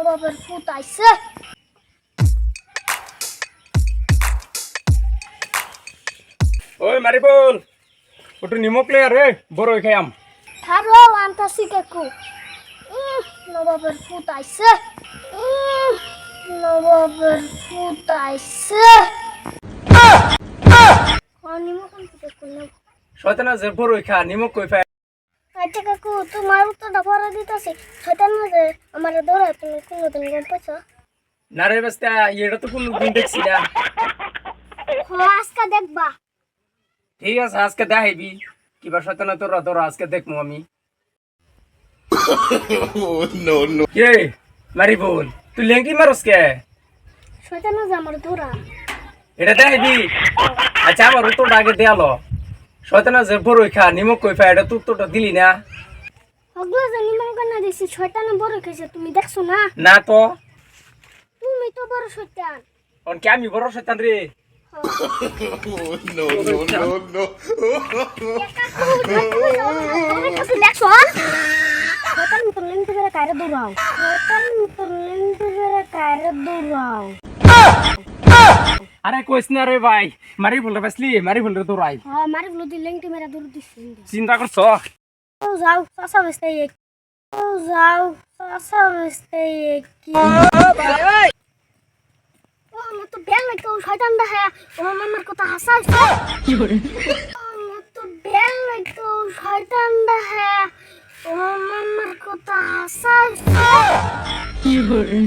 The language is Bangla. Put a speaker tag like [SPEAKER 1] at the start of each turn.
[SPEAKER 1] নবাবের আইছে
[SPEAKER 2] ওই মারিবল ওটু নিমক লে রে বড় খাইয়াম
[SPEAKER 1] থারো আনতাছি কাকু নবাবের পুত আইছে নবাবের পুত আইছে
[SPEAKER 2] শয়তানা যে বড় খা নিমক কই
[SPEAKER 1] আচ্ছা কাকু তোমার উত্তরটা পরে দিতেছি। শয়তান মাঝে আমার দৌড়া তুমি কোনোদিন গম পাইছো
[SPEAKER 2] না রে বাস্তা এটা তো কোন দিন দেখছি না।
[SPEAKER 1] আজকে দেখবা।
[SPEAKER 2] ঠিক আছে আজকে দেখাইবি। কিবা শয়তানা তোরা তোরা আজকে দেখব আমি। কে মারিবল তুই লেঙ্কি মারস কে?
[SPEAKER 1] শয়তান মাঝে আমার দৌড়া।
[SPEAKER 2] এটা দেখাইবি। আচ্ছা আমার উত্তরটা আগে দেয়ালো শয়তানা যে বড় খা নিমক কই ফাই এটা তো উত্তরটা দিলি না।
[SPEAKER 1] হগলো যে নিমক না দিছি শয়তানে বড় খাইছে তুমি দেখছ না?
[SPEAKER 2] না তো।
[SPEAKER 1] তুমি তো বড় শয়তান।
[SPEAKER 2] অন কে আমি বড় শয়তান রে।
[SPEAKER 1] দেখছ শয়তান তো লেনতে করে কারে দৌড়াও। কারে দৌড়াও।
[SPEAKER 2] আরে কইস না রে ভাই মারি ভুলটা পাসলি মারি ভুলটা তোর আই
[SPEAKER 1] হ্যাঁ মারি গুলো দি লেনতে মেরা দৌড় দিছি
[SPEAKER 2] চিন্তা করছ
[SPEAKER 1] ও যাও চাষা বেসতে এক ও যাও চাষা বেসতে এক কি ও আমার তো বেল লাগে ও শয়তান দেখে ও আমার কথা হাসাইছে
[SPEAKER 2] কি করে
[SPEAKER 1] আমার তো বেল লাগে ও শয়তান দেখে ও আমার কথা হাসাইছে
[SPEAKER 2] কি করে